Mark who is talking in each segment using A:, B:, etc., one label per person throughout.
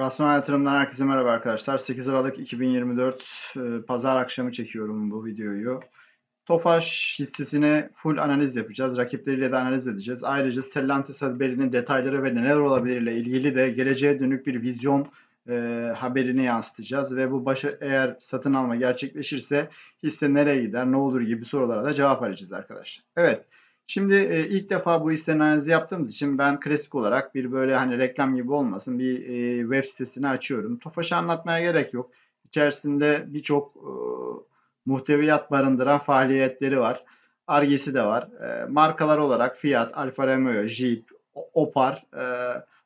A: Rasyonel yatırımdan herkese merhaba arkadaşlar. 8 Aralık 2024 e, pazar akşamı çekiyorum bu videoyu. Tofaş hissesine full analiz yapacağız. Rakipleriyle de analiz edeceğiz. Ayrıca Stellantis haberinin detayları ve neler olabilir ile ilgili de geleceğe dönük bir vizyon e, haberini yansıtacağız. Ve bu başa, eğer satın alma gerçekleşirse hisse nereye gider, ne olur gibi sorulara da cevap arayacağız arkadaşlar. Evet. Şimdi e, ilk defa bu hissenin analizi yaptığımız için ben klasik olarak bir böyle hani reklam gibi olmasın bir e, web sitesini açıyorum. Tofaş'ı anlatmaya gerek yok. İçerisinde birçok e, muhteviyat barındıran faaliyetleri var. Argesi de var. E, markalar olarak Fiat, Alfa Romeo, Jeep, Opar, e,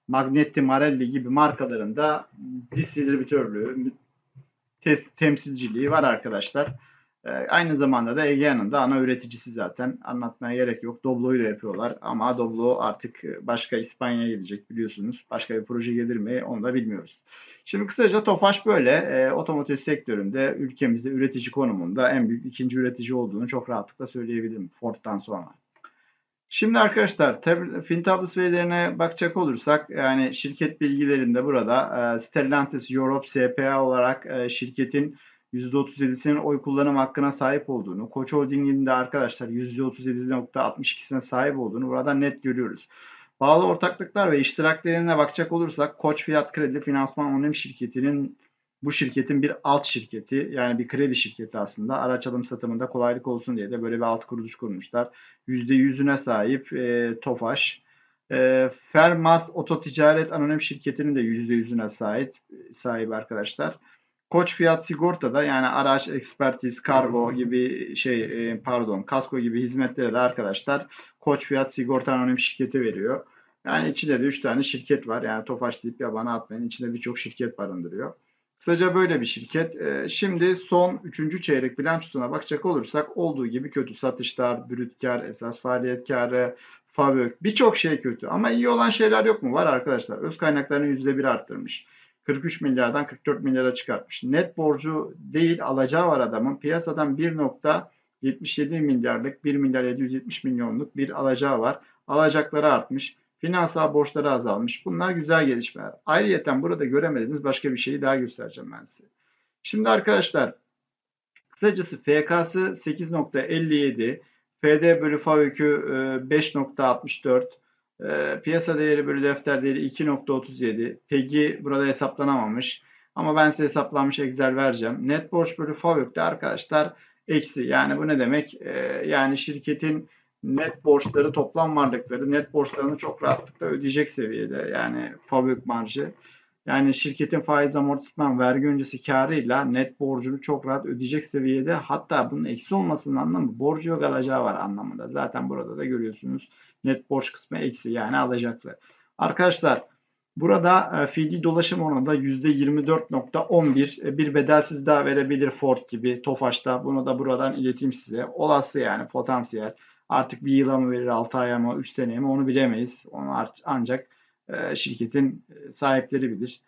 A: Magnetti, Marelli gibi markalarında distribütörlüğü, temsilciliği var arkadaşlar. Ee, aynı zamanda da Egea'nın da ana üreticisi zaten. Anlatmaya gerek yok. Doblo'yu da yapıyorlar ama Doblo artık e, başka İspanya'ya gidecek biliyorsunuz. Başka bir proje gelir mi onu da bilmiyoruz. Şimdi kısaca Tofaş böyle e, otomotiv sektöründe ülkemizde üretici konumunda en büyük ikinci üretici olduğunu çok rahatlıkla söyleyebilirim Ford'dan sonra. Şimdi arkadaşlar Fintablis verilerine bakacak olursak yani şirket bilgilerinde burada e, Stellantis Europe SPA olarak e, şirketin %37'sinin oy kullanım hakkına sahip olduğunu, Koç Holding'in de arkadaşlar %37.62'sine sahip olduğunu burada net görüyoruz. Bağlı ortaklıklar ve iştiraklerine bakacak olursak Koç Fiyat Kredi Finansman Anonim Şirketi'nin bu şirketin bir alt şirketi yani bir kredi şirketi aslında araç alım satımında kolaylık olsun diye de böyle bir alt kuruluş kurmuşlar. %100'üne sahip e, Tofaş. E, Fermas Oto Ticaret Anonim Şirketi'nin de %100'üne sahip, sahip arkadaşlar. Koç Fiyat Sigorta'da yani araç, ekspertiz, kargo gibi şey e, pardon kasko gibi hizmetlere de arkadaşlar Koç Fiyat Sigorta Anonim Şirketi veriyor. Yani içinde de 3 tane şirket var. Yani Tofaş deyip yabana atmayın. İçinde birçok şirket barındırıyor. Kısaca böyle bir şirket. E, şimdi son 3. çeyrek bilançosuna bakacak olursak olduğu gibi kötü. Satışlar, brüt kar, esas faaliyet karı, fabrik birçok şey kötü. Ama iyi olan şeyler yok mu? Var arkadaşlar. Öz kaynaklarını %1 arttırmış. 43 milyardan 44 milyara çıkartmış. Net borcu değil alacağı var adamın. Piyasadan 1.77 milyarlık 1 milyar 770 milyonluk bir alacağı var. Alacakları artmış. Finansal borçları azalmış. Bunlar güzel gelişmeler. Ayrıyeten burada göremediğiniz başka bir şeyi daha göstereceğim ben size. Şimdi arkadaşlar kısacası FK'sı 8.57, FD bölü FAVÖK'ü 5.64, e, piyasa değeri bölü defter değeri 2.37. PEG'i burada hesaplanamamış. Ama ben size hesaplanmış Excel vereceğim. Net borç bölü FAVÖK'te arkadaşlar eksi. Yani bu ne demek? E, yani şirketin net borçları toplam varlıkları net borçlarını çok rahatlıkla ödeyecek seviyede. Yani FAVÖK marjı. Yani şirketin faiz amortisman vergi öncesi karıyla net borcunu çok rahat ödeyecek seviyede. Hatta bunun eksi olmasının anlamı borcu yok alacağı var anlamında. Zaten burada da görüyorsunuz net borç kısmı eksi yani alacaklı. Arkadaşlar burada e, fiili dolaşım oranı %24.11 e, bir bedelsiz daha verebilir Ford gibi Tofaş'ta. Bunu da buradan ileteyim size. Olası yani potansiyel. Artık bir yıla mı verir 6 aya mı 3 seneye mi onu bilemeyiz. Onu ancak e, şirketin sahipleri bilir.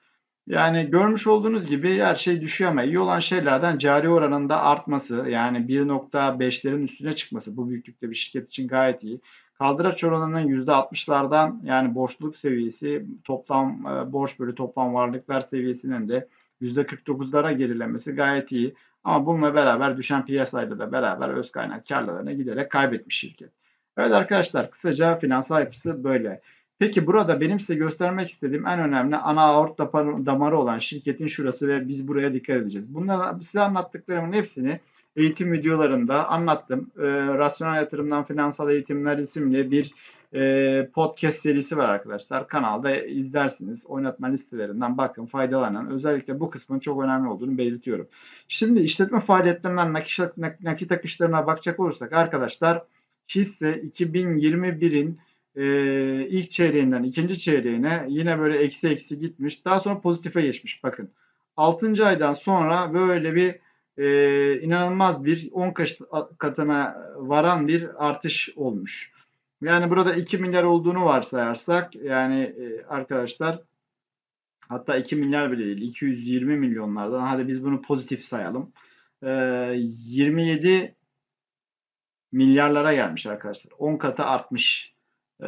A: Yani görmüş olduğunuz gibi her şey düşüyor ama iyi olan şeylerden cari oranında artması yani 1.5'lerin üstüne çıkması bu büyüklükte bir şirket için gayet iyi. Kaldıraç oranının %60'lardan yani borçluluk seviyesi toplam e, borç bölü toplam varlıklar seviyesinin de %49'lara gerilemesi gayet iyi. Ama bununla beraber düşen piyasayla da beraber öz kaynak karlarına giderek kaybetmiş şirket. Evet arkadaşlar kısaca finansal yapısı böyle. Peki burada benim size göstermek istediğim en önemli ana aort damarı olan şirketin şurası ve biz buraya dikkat edeceğiz. Bunları size anlattıklarımın hepsini eğitim videolarında anlattım. E, Rasyonel Yatırımdan Finansal Eğitimler isimli bir e, podcast serisi var arkadaşlar. Kanalda izlersiniz. Oynatma listelerinden bakın, faydalanın. Özellikle bu kısmın çok önemli olduğunu belirtiyorum. Şimdi işletme faaliyetlerinden nakit, nakit akışlarına bakacak olursak arkadaşlar hisse 2021'in e, ilk çeyreğinden ikinci çeyreğine yine böyle eksi eksi gitmiş. Daha sonra pozitife geçmiş. Bakın 6. aydan sonra böyle bir e, inanılmaz bir 10 katına varan bir artış olmuş. Yani burada 2 milyar olduğunu varsayarsak yani e, arkadaşlar hatta 2 milyar bile değil 220 milyonlardan hadi biz bunu pozitif sayalım. E, 27 milyarlara gelmiş arkadaşlar. 10 katı artmış. Ee,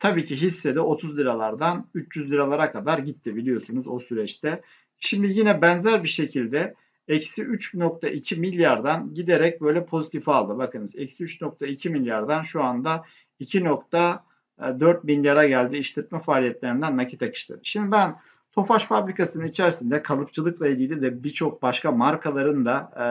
A: tabii ki hisse de 30 liralardan 300 liralara kadar gitti biliyorsunuz o süreçte. Şimdi yine benzer bir şekilde eksi 3.2 milyardan giderek böyle pozitif aldı. Bakınız eksi 3.2 milyardan şu anda 2.4 milyara geldi işletme faaliyetlerinden nakit akışları. Şimdi ben Tofaş fabrikasının içerisinde kalıpçılıkla ilgili de birçok başka markaların da e,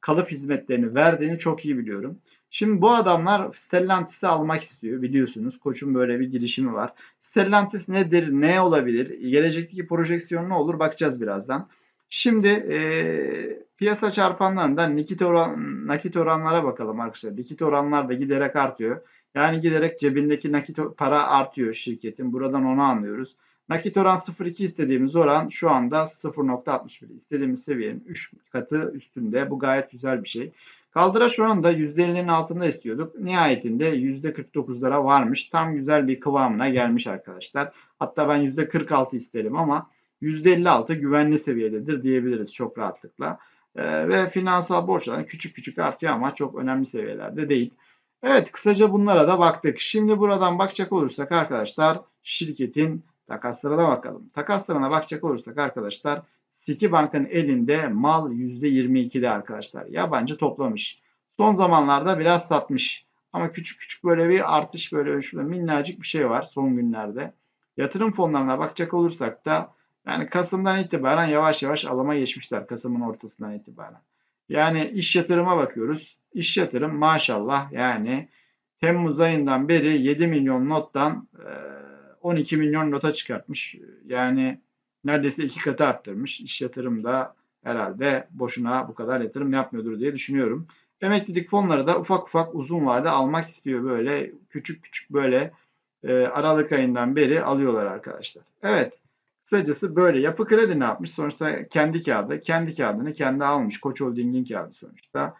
A: kalıp hizmetlerini verdiğini çok iyi biliyorum. Şimdi bu adamlar Stellantis'i almak istiyor biliyorsunuz. Koç'un böyle bir girişimi var. Stellantis nedir, ne olabilir, gelecekteki projeksiyon ne olur bakacağız birazdan. Şimdi e, piyasa çarpanlarında nakit, oran, nakit oranlara bakalım arkadaşlar. Nakit oranlar da giderek artıyor. Yani giderek cebindeki nakit para artıyor şirketin. Buradan onu anlıyoruz. Nakit oran 0.2 istediğimiz oran şu anda 0.61. İstediğimiz seviyenin 3 katı üstünde. Bu gayet güzel bir şey. Kaldıraç oranı da %50'nin altında istiyorduk. Nihayetinde %49'lara varmış. Tam güzel bir kıvamına gelmiş arkadaşlar. Hatta ben %46 isterim ama %56 güvenli seviyededir diyebiliriz çok rahatlıkla. Ee, ve finansal borçlar küçük küçük artıyor ama çok önemli seviyelerde değil. Evet kısaca bunlara da baktık. Şimdi buradan bakacak olursak arkadaşlar şirketin takaslarına bakalım. Takaslarına bakacak olursak arkadaşlar Citibank'ın elinde mal %22'de arkadaşlar. Yabancı toplamış. Son zamanlarda biraz satmış. Ama küçük küçük böyle bir artış böyle şurada minnacık bir şey var son günlerde. Yatırım fonlarına bakacak olursak da yani Kasım'dan itibaren yavaş yavaş alıma geçmişler Kasım'ın ortasından itibaren. Yani iş yatırıma bakıyoruz. İş yatırım maşallah yani Temmuz ayından beri 7 milyon nottan 12 milyon nota çıkartmış. Yani neredeyse iki katı arttırmış. İş yatırım da herhalde boşuna bu kadar yatırım yapmıyordur diye düşünüyorum. Emeklilik fonları da ufak ufak uzun vade almak istiyor böyle küçük küçük böyle e, Aralık ayından beri alıyorlar arkadaşlar. Evet kısacası böyle yapı kredi ne yapmış? Sonuçta kendi kağıdı, kendi kağıdını kendi almış. Koç Holding'in kağıdı sonuçta.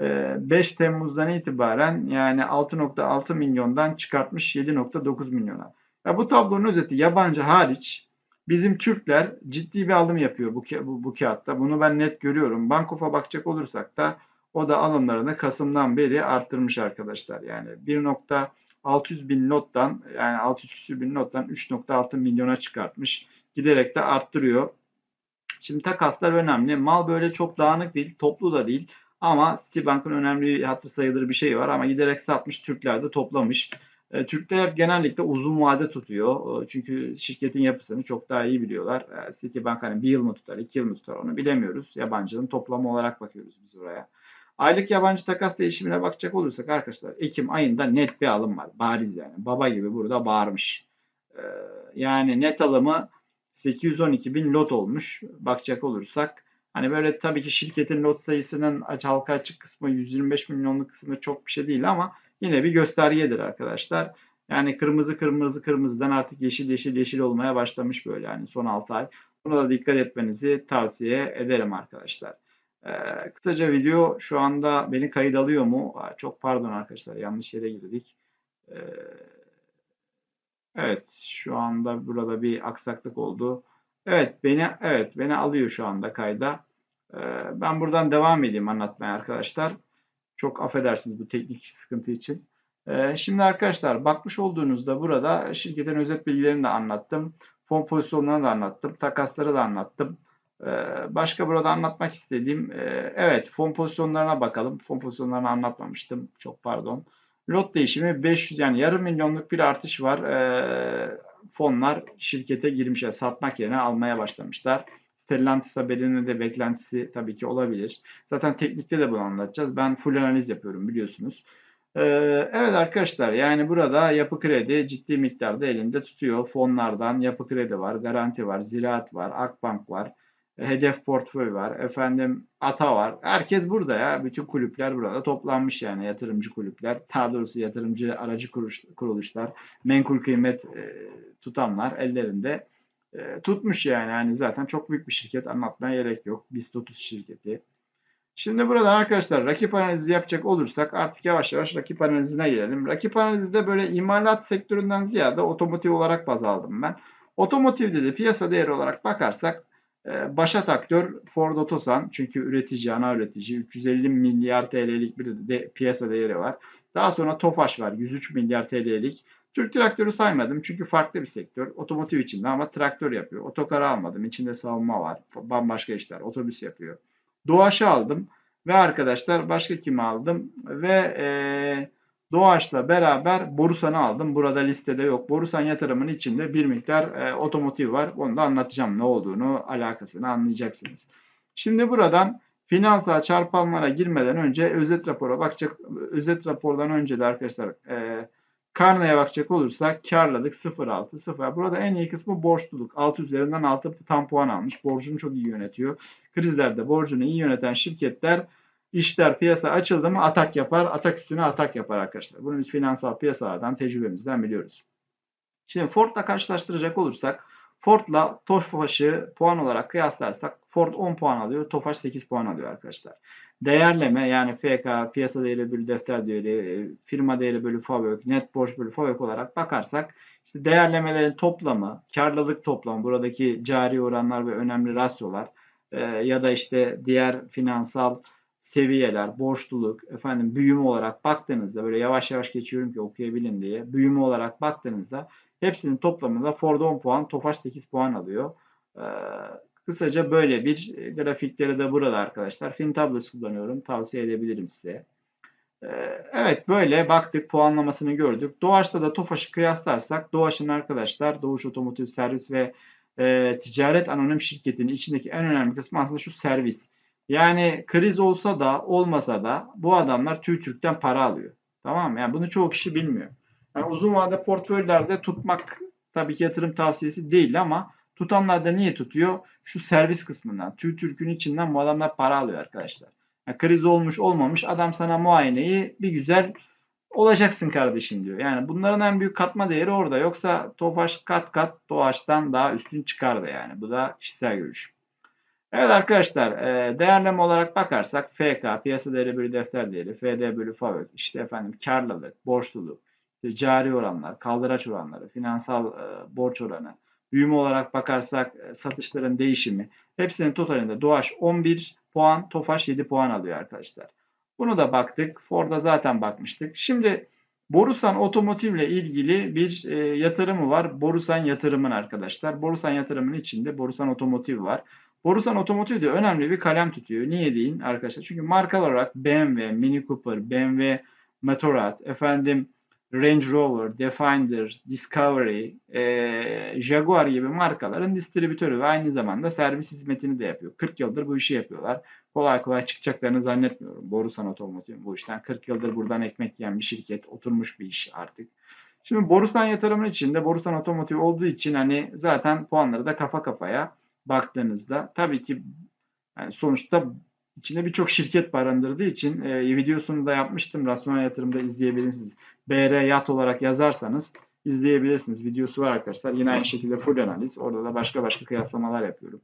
A: E, 5 Temmuz'dan itibaren yani 6.6 milyondan çıkartmış 7.9 milyona. Ya bu tablonun özeti yabancı hariç Bizim Türkler ciddi bir alım yapıyor bu, bu, bu kağıtta. Bunu ben net görüyorum. Bankof'a bakacak olursak da o da alımlarını Kasım'dan beri arttırmış arkadaşlar. Yani 1.600 bin nottan yani 600 küsür bin nottan 3.6 milyona çıkartmış. Giderek de arttırıyor. Şimdi takaslar önemli. Mal böyle çok dağınık değil, toplu da değil. Ama Citibank'ın önemli hatır sayılır bir şey var ama giderek satmış Türkler de toplamış. E, Türkler genellikle uzun vade tutuyor. E, çünkü şirketin yapısını çok daha iyi biliyorlar. E, Citibank hani bir yıl mı tutar, iki yıl mı tutar onu bilemiyoruz. Yabancının toplamı olarak bakıyoruz biz oraya. Aylık yabancı takas değişimine bakacak olursak arkadaşlar Ekim ayında net bir alım var. Bariz yani. Baba gibi burada bağırmış. Yani net alımı 812 bin lot olmuş. Bakacak olursak Hani böyle tabii ki şirketin lot sayısının halka açık kısmı 125 milyonluk kısmı çok bir şey değil ama yine bir göstergedir arkadaşlar. Yani kırmızı kırmızı kırmızıdan artık yeşil yeşil yeşil olmaya başlamış böyle yani son 6 ay. Buna da dikkat etmenizi tavsiye ederim arkadaşlar. Ee, kısaca video şu anda beni kayıt alıyor mu? Aa, çok pardon arkadaşlar yanlış yere girdik. Ee, evet şu anda burada bir aksaklık oldu. Evet beni evet beni alıyor şu anda kayda. Ee, ben buradan devam edeyim anlatmaya arkadaşlar. Çok affedersiniz bu teknik sıkıntı için. Ee, şimdi arkadaşlar bakmış olduğunuzda burada şirketin özet bilgilerini de anlattım. Fon pozisyonlarını da anlattım. Takasları da anlattım. Ee, başka burada anlatmak istediğim e, evet fon pozisyonlarına bakalım. Fon pozisyonlarını anlatmamıştım. Çok pardon. Lot değişimi 500 yani yarım milyonluk bir artış var. Ee, fonlar şirkete girmişler. Satmak yerine almaya başlamışlar. Stellantis haberinin de beklentisi tabii ki olabilir. Zaten teknikte de bunu anlatacağız. Ben full analiz yapıyorum biliyorsunuz. Ee, evet arkadaşlar yani burada yapı kredi ciddi miktarda elinde tutuyor. Fonlardan yapı kredi var, garanti var, ziraat var, Akbank var, hedef portföy var, efendim ATA var. Herkes burada ya. Bütün kulüpler burada toplanmış yani yatırımcı kulüpler. Daha doğrusu yatırımcı aracı kuruluşlar, menkul kıymet e, tutanlar ellerinde e, tutmuş yani. yani zaten çok büyük bir şirket anlatmaya gerek yok. BIST 30 şirketi. Şimdi burada arkadaşlar rakip analizi yapacak olursak artık yavaş yavaş rakip analizine gelelim. Rakip analizde böyle imalat sektöründen ziyade otomotiv olarak baz aldım ben. Otomotivde de piyasa değeri olarak bakarsak başat aktör Ford Otosan çünkü üretici, ana üretici 350 milyar TL'lik bir de piyasa değeri var. Daha sonra Tofaş var 103 milyar TL'lik. Türk traktörü saymadım çünkü farklı bir sektör. Otomotiv içinde ama traktör yapıyor. Otokarı almadım. İçinde savunma var. Bambaşka işler. Otobüs yapıyor. Doğaç'ı aldım. Ve arkadaşlar başka kimi aldım? Ve ee, Doğaç'la beraber Borusan'ı aldım. Burada listede yok. Borusan yatırımının içinde bir miktar e, otomotiv var. Onu da anlatacağım ne olduğunu, alakasını anlayacaksınız. Şimdi buradan finansal çarpanlara girmeden önce özet rapora bakacak. Özet rapordan önce de arkadaşlar e, karneye bakacak olursak karladık 0.6 0. Burada en iyi kısmı borçluluk. 6 üzerinden 6 tam puan almış. Borcunu çok iyi yönetiyor. Krizlerde borcunu iyi yöneten şirketler işler piyasa açıldı mı atak yapar. Atak üstüne atak yapar arkadaşlar. Bunu biz finansal piyasalardan tecrübemizden biliyoruz. Şimdi Ford'la karşılaştıracak olursak Ford'la Tofaş'ı puan olarak kıyaslarsak Ford 10 puan alıyor, Tofaş 8 puan alıyor arkadaşlar. Değerleme yani FK, piyasa değeri bölü defter değeri, firma değeri bölü FAVÖK, net borç bölü FAVÖK olarak bakarsak işte değerlemelerin toplamı, karlılık toplamı, buradaki cari oranlar ve önemli rasyolar e, ya da işte diğer finansal seviyeler, borçluluk, efendim büyüme olarak baktığınızda böyle yavaş yavaş geçiyorum ki okuyabilin diye. Büyüme olarak baktığınızda hepsinin toplamında Ford 10 puan, Tofaş 8 puan alıyor. Ee, kısaca böyle bir grafikleri de burada arkadaşlar. Fintables kullanıyorum. Tavsiye edebilirim size. Ee, evet böyle baktık puanlamasını gördük. Doğaç'ta da Tofaş'ı kıyaslarsak Doğaç'ın arkadaşlar Doğuş Otomotiv Servis ve e, Ticaret Anonim Şirketi'nin içindeki en önemli kısmı aslında şu servis. Yani kriz olsa da olmasa da bu adamlar TÜİTÜRK'ten para alıyor. Tamam mı? Yani bunu çoğu kişi bilmiyor. Yani uzun vade portföylerde tutmak tabii ki yatırım tavsiyesi değil ama tutanlar da niye tutuyor? Şu servis kısmından. TÜİTÜRK'ün içinden bu adamlar para alıyor arkadaşlar. Yani kriz olmuş olmamış adam sana muayeneyi bir güzel olacaksın kardeşim diyor. Yani bunların en büyük katma değeri orada. Yoksa Tofaş kat kat Doğaç'tan daha üstün çıkardı yani. Bu da kişisel görüşüm. Evet arkadaşlar e, değerleme olarak bakarsak FK piyasa değeri bölü defter değeri, FD bölü FAVÖK, işte efendim karlılık, borçluluk, cari oranlar, kaldıraç oranları, finansal e, borç oranı, büyüme olarak bakarsak e, satışların değişimi hepsinin totalinde Doğaç 11 puan, Tofaş 7 puan alıyor arkadaşlar. Bunu da baktık. Ford'a zaten bakmıştık. Şimdi Borusan Otomotiv ile ilgili bir e, yatırımı var. Borusan yatırımın arkadaşlar. Borusan yatırımın içinde Borusan Otomotiv var. Borusan Otomotiv de önemli bir kalem tutuyor. Niye deyin arkadaşlar? Çünkü marka olarak BMW, Mini Cooper, BMW Motorrad, efendim Range Rover, Defender, Discovery, e, Jaguar gibi markaların distribütörü ve aynı zamanda servis hizmetini de yapıyor. 40 yıldır bu işi yapıyorlar. Kolay kolay çıkacaklarını zannetmiyorum. Borusan Otomotiv bu işten 40 yıldır buradan ekmek yiyen bir şirket, oturmuş bir iş artık. Şimdi Borusan yatırımın içinde Borusan Otomotiv olduğu için hani zaten puanları da kafa kafaya baktığınızda tabii ki yani sonuçta içinde birçok şirket barındırdığı için e, videosunu da yapmıştım. Rasyonel yatırımda izleyebilirsiniz. BR yat olarak yazarsanız izleyebilirsiniz. Videosu var arkadaşlar. Yine aynı şekilde full analiz. Orada da başka başka kıyaslamalar yapıyorum.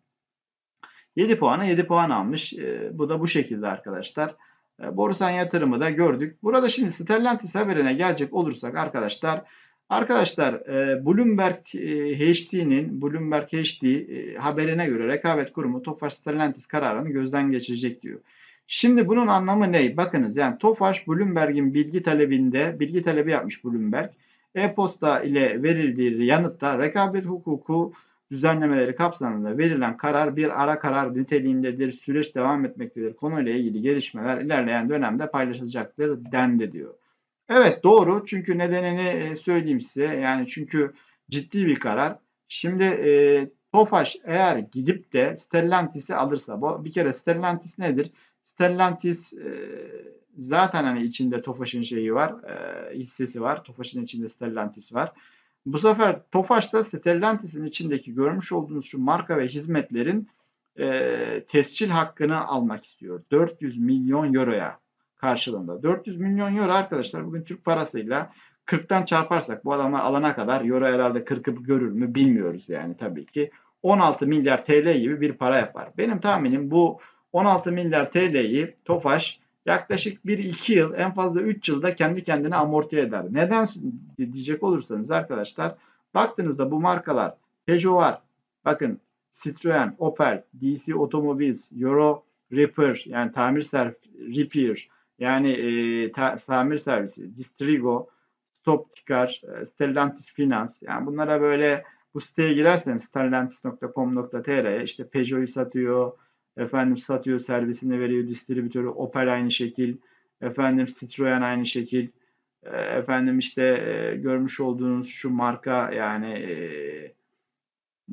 A: 7 puana 7 puan almış. E, bu da bu şekilde arkadaşlar. E, Borusan yatırımı da gördük. Burada şimdi Stellantis haberine gelecek olursak arkadaşlar Arkadaşlar e, Bloomberg e, HD'nin Bloomberg HD e, haberine göre rekabet kurumu Tofaş Stellantis kararını gözden geçirecek diyor. Şimdi bunun anlamı ne? Bakınız yani Tofaş Bloomberg'in bilgi talebinde bilgi talebi yapmış Bloomberg. E-posta ile verildiği yanıtta rekabet hukuku düzenlemeleri kapsamında verilen karar bir ara karar niteliğindedir. Süreç devam etmektedir. Konuyla ilgili gelişmeler ilerleyen dönemde paylaşılacaktır dendi diyor. Evet doğru. Çünkü nedenini e, söyleyeyim size. Yani çünkü ciddi bir karar. Şimdi e, Tofaş eğer gidip de Stellantis'i alırsa bu bir kere Stellantis nedir? Stellantis e, zaten hani içinde Tofaş'ın şeyi var, e, hissesi var. Tofaş'ın içinde Stellantis var. Bu sefer Tofaş'ta Stellantis'in içindeki görmüş olduğunuz şu marka ve hizmetlerin e, tescil hakkını almak istiyor. 400 milyon euroya karşılığında. 400 milyon euro arkadaşlar bugün Türk parasıyla 40'tan çarparsak bu adamlar alana kadar euro herhalde 40'ı görür mü bilmiyoruz yani tabii ki. 16 milyar TL gibi bir para yapar. Benim tahminim bu 16 milyar TL'yi Tofaş yaklaşık 1-2 yıl en fazla 3 yılda kendi kendine amorti eder. Neden diyecek olursanız arkadaşlar baktığınızda bu markalar Peugeot var. Bakın Citroen, Opel, DC Automobiles, Euro Repair yani tamir servis Repair yani e, ta, tamir servisi, Distrigo, Stoptikar, e, Stellantis Finans. Yani bunlara böyle bu siteye girerseniz stellantis.com.tr'ye işte Peugeot'u satıyor, efendim satıyor, servisini veriyor, distribütörü Opel aynı şekil, efendim Citroen aynı şekil, e, efendim işte e, görmüş olduğunuz şu marka yani e,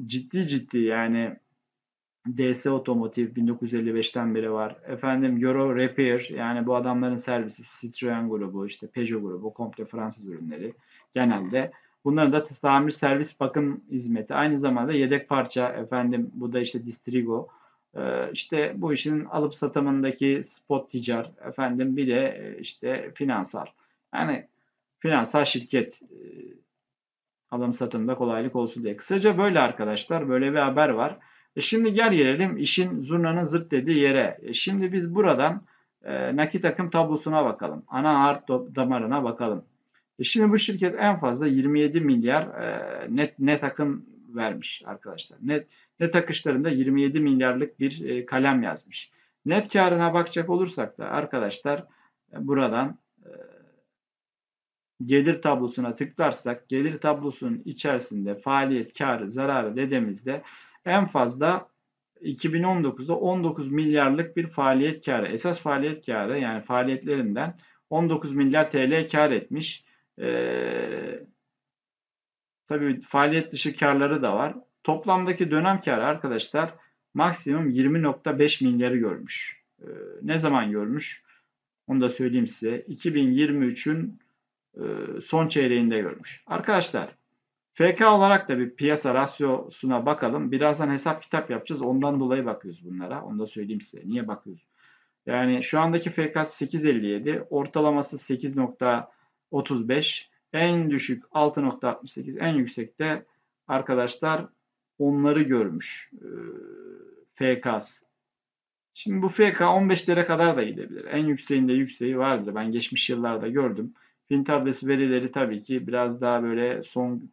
A: ciddi ciddi yani DS Otomotiv 1955'ten beri var. Efendim Euro Repair yani bu adamların servisi Citroen grubu işte Peugeot grubu komple Fransız ürünleri genelde. Bunların da tamir servis bakım hizmeti. Aynı zamanda yedek parça efendim bu da işte Distrigo. Ee, işte bu işin alıp satımındaki spot ticar efendim bir de e, işte finansal. Yani finansal şirket e, alım satımda kolaylık olsun diye. Kısaca böyle arkadaşlar böyle bir haber var. E şimdi gel gelelim işin zurnanın zırt dediği yere. E şimdi biz buradan e, nakit akım tablosuna bakalım. Ana art damarına bakalım. E şimdi bu şirket en fazla 27 milyar e, net net akım vermiş arkadaşlar. Net net akışlarında 27 milyarlık bir e, kalem yazmış. Net karına bakacak olursak da arkadaşlar e, buradan e, gelir tablosuna tıklarsak gelir tablosunun içerisinde faaliyet karı zararı dediğimizde en fazla 2019'da 19 milyarlık bir faaliyet karı, esas faaliyet karı yani faaliyetlerinden 19 milyar TL kar etmiş. Ee, tabii faaliyet dışı karları da var. Toplamdaki dönem karı arkadaşlar maksimum 20.5 milyarı görmüş. Ee, ne zaman görmüş? Onu da söyleyeyim size. 2023'ün e, son çeyreğinde görmüş. Arkadaşlar FK olarak da bir piyasa rasyosuna bakalım. Birazdan hesap kitap yapacağız. Ondan dolayı bakıyoruz bunlara. Onu da söyleyeyim size. Niye bakıyoruz? Yani şu andaki FK 8.57. Ortalaması 8.35. En düşük 6.68. En yüksekte arkadaşlar onları görmüş. Ee, FK'sı. Şimdi bu FK 15'lere kadar da gidebilir. En yükseğinde yükseği vardır. Ben geçmiş yıllarda gördüm. Fin tablesi verileri tabii ki biraz daha böyle son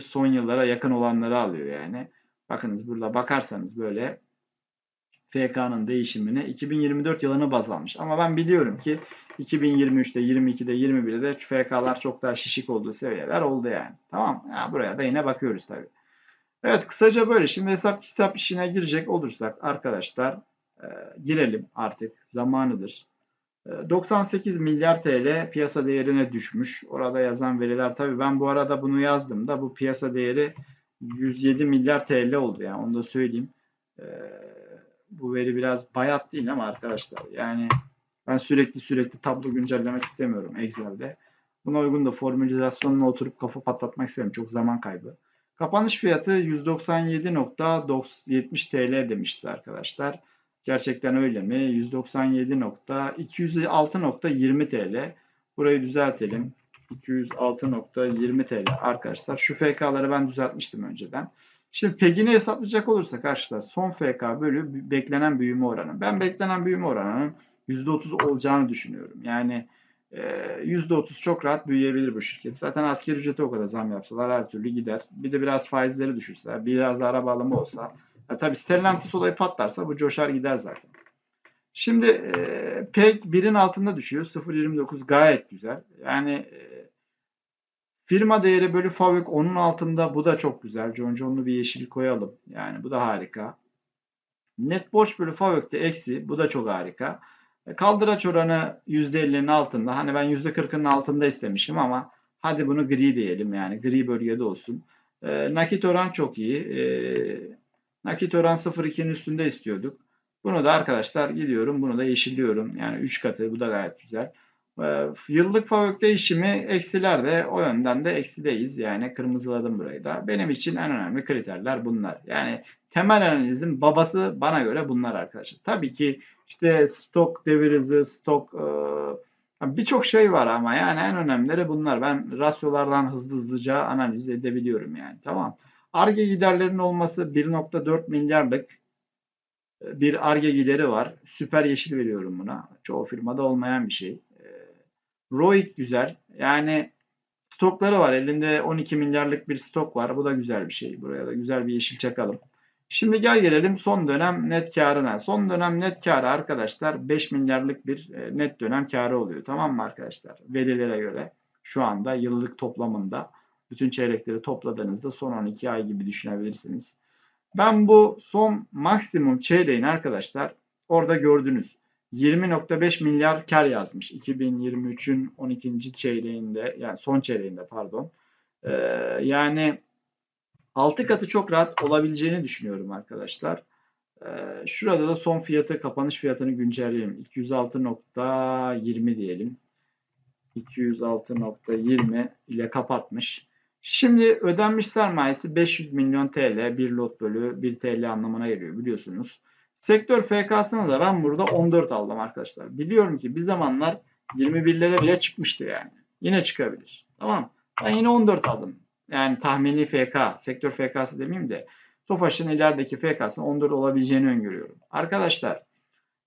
A: son yıllara yakın olanları alıyor yani. Bakınız burada bakarsanız böyle FK'nın değişimini 2024 yılını baz almış. Ama ben biliyorum ki 2023'te, 22'de, 21'de FK'lar çok daha şişik olduğu seviyeler oldu yani. Tamam ya Buraya da yine bakıyoruz tabii. Evet kısaca böyle. Şimdi hesap kitap işine girecek olursak arkadaşlar e, girelim artık. Zamanıdır. 98 milyar TL piyasa değerine düşmüş. Orada yazan veriler tabii ben bu arada bunu yazdım da bu piyasa değeri 107 milyar TL oldu yani onu da söyleyeyim. Ee, bu veri biraz bayat değil ama arkadaşlar yani ben sürekli sürekli tablo güncellemek istemiyorum Excel'de. Buna uygun da formülizasyonuna oturup kafa patlatmak istemiyorum. Çok zaman kaybı. Kapanış fiyatı 197.70 TL demişiz arkadaşlar. Gerçekten öyle mi? 197.206.20 TL. Burayı düzeltelim. 206.20 TL arkadaşlar. Şu FK'ları ben düzeltmiştim önceden. Şimdi PEG'ini hesaplayacak olursak arkadaşlar son FK bölü beklenen büyüme oranı. Ben beklenen büyüme oranının %30 olacağını düşünüyorum. Yani %30 çok rahat büyüyebilir bu şirket. Zaten asker ücreti o kadar zam yapsalar her türlü gider. Bir de biraz faizleri düşürseler, biraz araba alımı olsa ya tabii Stellantis olayı patlarsa bu coşar gider zaten. Şimdi e, PEG 1'in altında düşüyor. 0.29 gayet güzel. Yani e, firma değeri bölü FAVÖK onun altında. Bu da çok güzel. John John'lu bir yeşil koyalım. Yani bu da harika. Net borç bölü FAVÖK de eksi. Bu da çok harika. E, kaldıraç oranı %50'nin altında. Hani ben %40'ın altında istemişim ama hadi bunu gri diyelim yani. Gri bölgede olsun. E, nakit oran çok iyi. E, Nakit oran 0.2'nin üstünde istiyorduk. Bunu da arkadaşlar gidiyorum. Bunu da yeşilliyorum. Yani 3 katı. Bu da gayet güzel. Ee, yıllık FAVÖK değişimi eksilerde o yönden de eksideyiz. Yani kırmızıladım burayı da. Benim için en önemli kriterler bunlar. Yani temel analizin babası bana göre bunlar arkadaşlar. Tabii ki işte stok devir hızı, stok e, birçok şey var ama yani en önemlileri bunlar. Ben rasyolardan hızlı hızlıca analiz edebiliyorum yani. Tamam. ARGE giderlerinin olması 1.4 milyarlık e, bir ARGE gideri var. Süper yeşil veriyorum buna. Çoğu firmada olmayan bir şey. E, ROIC güzel. Yani stokları var. Elinde 12 milyarlık bir stok var. Bu da güzel bir şey. Buraya da güzel bir yeşil çakalım. Şimdi gel gelelim son dönem net karına. Son dönem net karı arkadaşlar 5 milyarlık bir e, net dönem karı oluyor. Tamam mı arkadaşlar? Verilere göre. Şu anda yıllık toplamında bütün çeyrekleri topladığınızda son 12 ay gibi düşünebilirsiniz. Ben bu son maksimum çeyreğin arkadaşlar orada gördünüz. 20.5 milyar kar yazmış. 2023'ün 12. çeyreğinde yani son çeyreğinde pardon. Ee, yani 6 katı çok rahat olabileceğini düşünüyorum arkadaşlar. Ee, şurada da son fiyatı kapanış fiyatını güncelleyelim. 206.20 diyelim. 206.20 ile kapatmış. Şimdi ödenmiş sermayesi 500 milyon TL, bir lot bölü 1 TL anlamına geliyor biliyorsunuz. Sektör FK'sını da ben burada 14 aldım arkadaşlar. Biliyorum ki bir zamanlar 21'lere bile çıkmıştı yani. Yine çıkabilir. Tamam. Ben yine 14 aldım. Yani tahmini FK, sektör FK'sı demeyeyim de Tofaş'ın ilerideki FK'sının 14 olabileceğini öngörüyorum. Arkadaşlar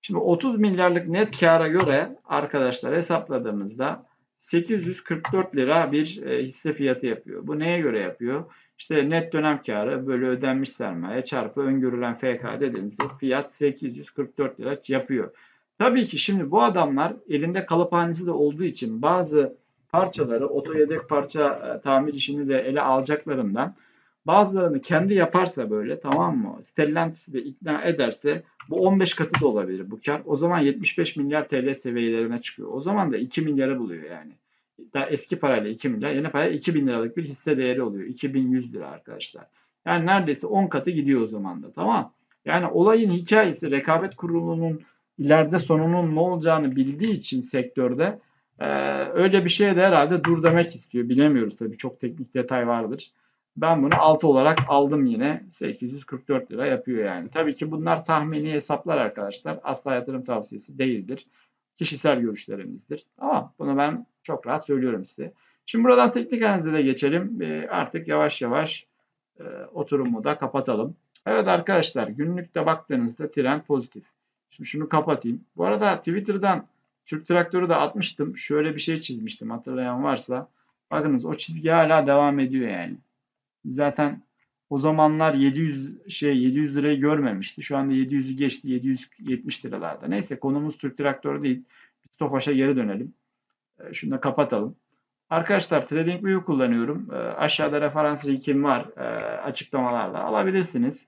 A: şimdi 30 milyarlık net kâra göre arkadaşlar hesapladığımızda 844 lira bir e, hisse fiyatı yapıyor. Bu neye göre yapıyor? İşte net dönem karı bölü ödenmiş sermaye çarpı öngörülen FK dediğinizde fiyat 844 lira yapıyor. Tabii ki şimdi bu adamlar elinde kalıphanesi de olduğu için bazı parçaları oto yedek parça e, tamir işini de ele alacaklarından bazılarını kendi yaparsa böyle tamam mı? Stellantis'i de ikna ederse bu 15 katı da olabilir bu kar. O zaman 75 milyar TL seviyelerine çıkıyor. O zaman da 2 milyara buluyor yani. Daha eski parayla 2 milyar, yeni parayla 2000 liralık bir hisse değeri oluyor. 2100 lira arkadaşlar. Yani neredeyse 10 katı gidiyor o zaman da tamam. Yani olayın hikayesi rekabet kurulunun ileride sonunun ne olacağını bildiği için sektörde e, öyle bir şeye de herhalde dur demek istiyor. Bilemiyoruz tabii çok teknik detay vardır. Ben bunu 6 olarak aldım yine. 844 lira yapıyor yani. Tabii ki bunlar tahmini hesaplar arkadaşlar. Asla yatırım tavsiyesi değildir. Kişisel görüşlerimizdir. Ama bunu ben çok rahat söylüyorum size. Şimdi buradan teknik analize de geçelim. E, artık yavaş yavaş e, oturumu da kapatalım. Evet arkadaşlar günlükte baktığınızda trend pozitif. Şimdi şunu kapatayım. Bu arada Twitter'dan Türk Traktörü de atmıştım. Şöyle bir şey çizmiştim hatırlayan varsa. Bakınız o çizgi hala devam ediyor yani. Zaten o zamanlar 700 şey 700 lirayı görmemişti. Şu anda 700'ü geçti. 770 liralarda. Neyse konumuz Türk Traktörü değil. Biz Tofaş'a geri dönelim. E, şunu da kapatalım. Arkadaşlar TradingView kullanıyorum. E, aşağıda referans linkim var. E, açıklamalarla alabilirsiniz.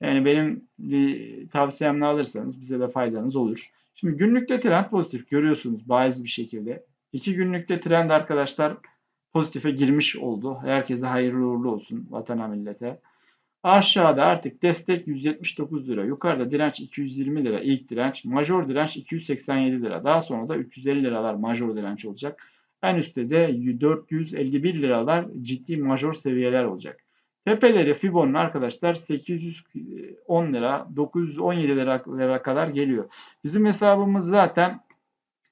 A: Yani benim bir tavsiyemle alırsanız bize de faydanız olur. Şimdi günlükte trend pozitif görüyorsunuz bariz bir şekilde. İki günlükte trend arkadaşlar pozitife girmiş oldu. Herkese hayırlı uğurlu olsun vatana millete. Aşağıda artık destek 179 lira. Yukarıda direnç 220 lira ilk direnç. Major direnç 287 lira. Daha sonra da 350 liralar major direnç olacak. En üstte de 451 liralar ciddi major seviyeler olacak. Tepeleri Fibon'un arkadaşlar 810 lira 917 lira, lira kadar geliyor. Bizim hesabımız zaten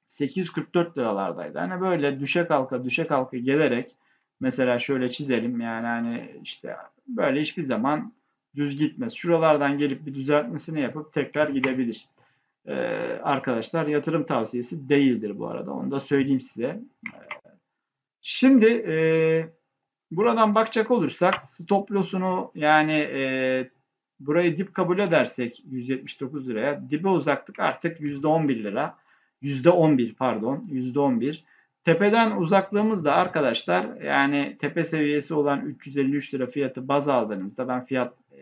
A: 844 liralardaydı. Hani böyle düşe kalka düşe kalka gelerek mesela şöyle çizelim yani hani işte böyle hiçbir zaman düz gitmez. Şuralardan gelip bir düzeltmesini yapıp tekrar gidebilir. Ee, arkadaşlar yatırım tavsiyesi değildir bu arada. Onu da söyleyeyim size. Şimdi e, buradan bakacak olursak stop loss'unu yani e, burayı dip kabul edersek 179 liraya dibe uzaklık artık %11 lira. %11 pardon %11. Tepeden uzaklığımız da arkadaşlar yani tepe seviyesi olan 353 lira fiyatı baz aldığınızda ben fiyat e,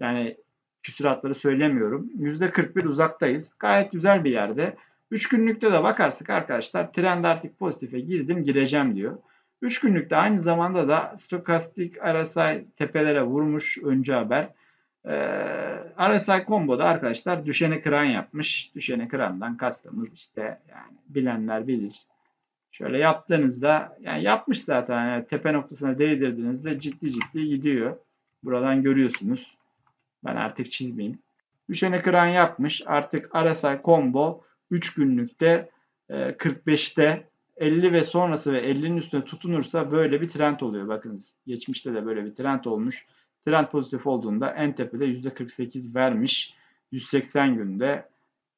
A: yani küsuratları söylemiyorum. %41 uzaktayız. Gayet güzel bir yerde. 3 günlükte de bakarsak arkadaşlar trend artık pozitife girdim gireceğim diyor. 3 günlükte aynı zamanda da stokastik RSI tepelere vurmuş önce haber. Ee, RSI Combo'da arkadaşlar düşeni kıran yapmış. Düşeni kırandan kastımız işte yani bilenler bilir. Şöyle yaptığınızda yani yapmış zaten yani tepe noktasına değdirdiğinizde ciddi ciddi gidiyor. Buradan görüyorsunuz. Ben artık çizmeyeyim. Düşeni kıran yapmış. Artık RSI Combo 3 günlükte 45'te 50 ve sonrası ve 50'nin üstüne tutunursa böyle bir trend oluyor. Bakınız geçmişte de böyle bir trend olmuş. Trend pozitif olduğunda en tepede %48 vermiş 180 günde.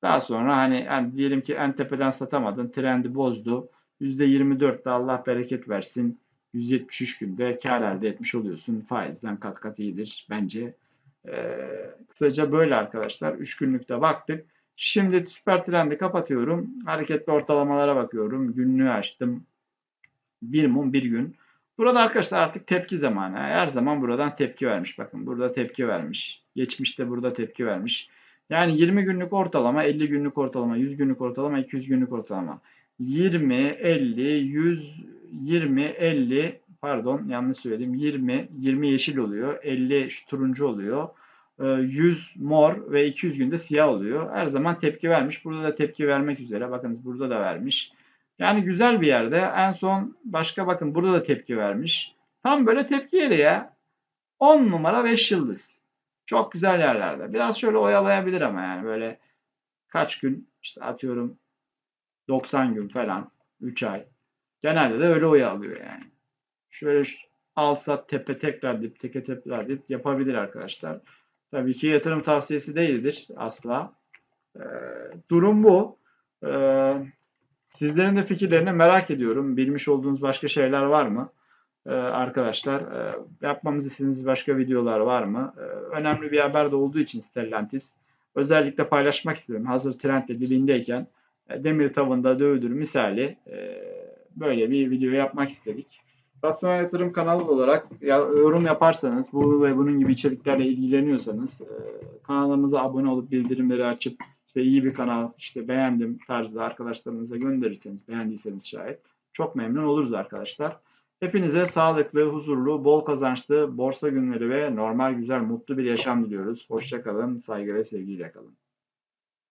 A: Daha sonra hani yani diyelim ki en tepeden satamadın trendi bozdu. %24 de Allah bereket versin. 173 günde kar elde etmiş oluyorsun. Faizden kat kat iyidir bence. Ee, kısaca böyle arkadaşlar. 3 günlükte baktık. Şimdi süper trendi kapatıyorum. Hareketli ortalamalara bakıyorum. Günlüğü açtım. Bir mum bir gün. Burada arkadaşlar artık tepki zamanı. Her zaman buradan tepki vermiş. Bakın burada tepki vermiş. Geçmişte burada tepki vermiş. Yani 20 günlük ortalama, 50 günlük ortalama, 100 günlük ortalama, 200 günlük ortalama. 20, 50, 100, 20, 50 pardon yanlış söyledim. 20, 20 yeşil oluyor. 50 şu turuncu oluyor. Ee, 100 mor ve 200 günde siyah oluyor. Her zaman tepki vermiş. Burada da tepki vermek üzere. Bakınız burada da vermiş. Yani güzel bir yerde. En son başka bakın burada da tepki vermiş. Tam böyle tepki yeri ya. 10 numara 5 yıldız. Çok güzel yerlerde. Biraz şöyle oyalayabilir ama yani böyle kaç gün işte atıyorum 90 gün falan 3 ay. Genelde de öyle oyalıyor yani. Şöyle şu- alsa tepe tekrar dip teke tekrar dip yapabilir arkadaşlar. Tabii ki yatırım tavsiyesi değildir asla. Ee, durum bu. Ee, sizlerin de fikirlerini merak ediyorum. Bilmiş olduğunuz başka şeyler var mı? Ee, arkadaşlar e, yapmamızı istediğiniz başka videolar var mı? Ee, önemli bir haber de olduğu için Stellantis özellikle paylaşmak istedim. Hazır trend de dibindeyken e, demir tavında dövdür misali e, böyle bir video yapmak istedik. Rasyonel Yatırım kanalı olarak ya- yorum yaparsanız, bu ve bunun gibi içeriklerle ilgileniyorsanız e, kanalımıza abone olup bildirimleri açıp işte iyi bir kanal, işte beğendim tarzda arkadaşlarınıza gönderirseniz, beğendiyseniz şayet çok memnun oluruz arkadaşlar. Hepinize sağlıklı, huzurlu, bol kazançlı borsa günleri ve normal, güzel, mutlu bir yaşam diliyoruz. Hoşçakalın, saygı ve sevgiyle kalın.